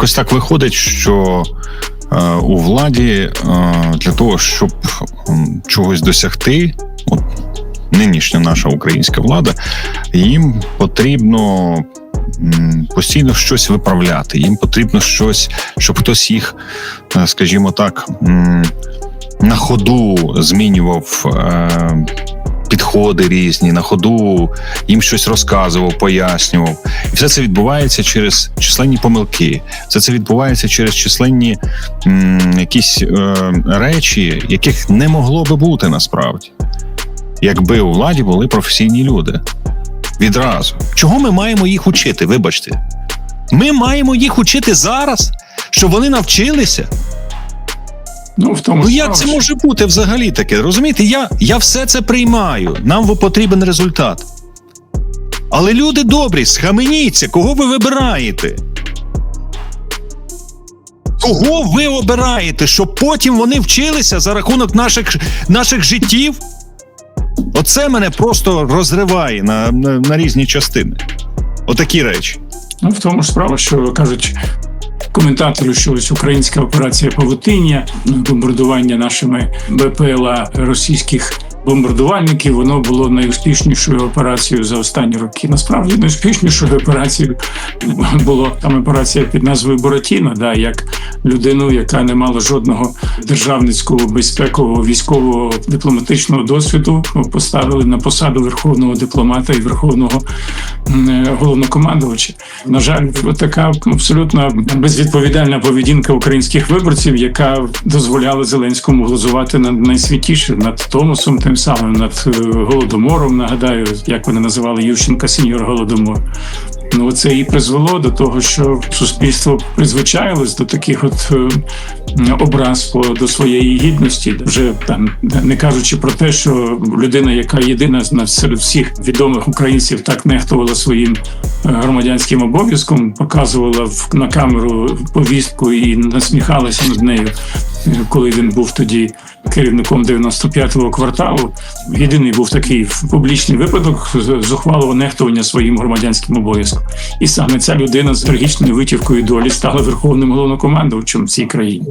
якось так виходить, що е, у владі е, для того, щоб чогось досягти, от нинішня наша українська влада, їм потрібно постійно щось виправляти. Їм потрібно щось, щоб хтось їх, е, скажімо так, на ходу змінював. Підходи різні на ходу їм щось розказував, пояснював, і все це відбувається через численні помилки. Все це відбувається через численні м, якісь е, речі, яких не могло би бути насправді, якби у владі були професійні люди. Відразу. Чого ми маємо їх учити? Вибачте, ми маємо їх учити зараз, щоб вони навчилися. Ну, в тому Ну як це може бути взагалі таке? Розумієте, я, я все це приймаю. Нам потрібен результат. Але люди добрі, схаменіться, кого ви вибираєте? Кого ви обираєте, щоб потім вони вчилися за рахунок наших, наших життів? Оце мене просто розриває на, на, на різні частини. Отакі речі. Ну, в тому ж справа, що кажуть коментатори, що ось українська операція Павутиння, бомбардування нашими БПЛА російських бомбардувальників, воно було найуспішнішою операцією за останні роки. Насправді найуспішнішою операцією була там операція під назвою Буратіно, да, як людину, яка не мала жодного державницького безпекового військового дипломатичного досвіду, поставили на посаду верховного дипломата і верховного головнокомандувача. На жаль, така абсолютно безвідповідальна поведінка українських виборців, яка дозволяла Зеленському глузувати над найсвітішим над Томосом, тим самим над е, голодомором. Нагадаю, як вони називали Ющенка сеньор Голодомор. Ну, це і призвело до того, що суспільство призвичаїлось до таких от е, образ до своєї гідності. Вже там не кажучи про те, що людина, яка єдина серед всіх відомих українців, так нехтувала своїм е, громадянським обов'язком, показувала в на камеру повістку і насміхалася над нею, е, коли він був тоді керівником 95-го кварталу. Єдиний був такий публічний випадок зухвалого нехтування своїм громадянським обов'язком. І саме ця людина з трагічною витівкою долі стала верховним головнокомандувачем в цій країні.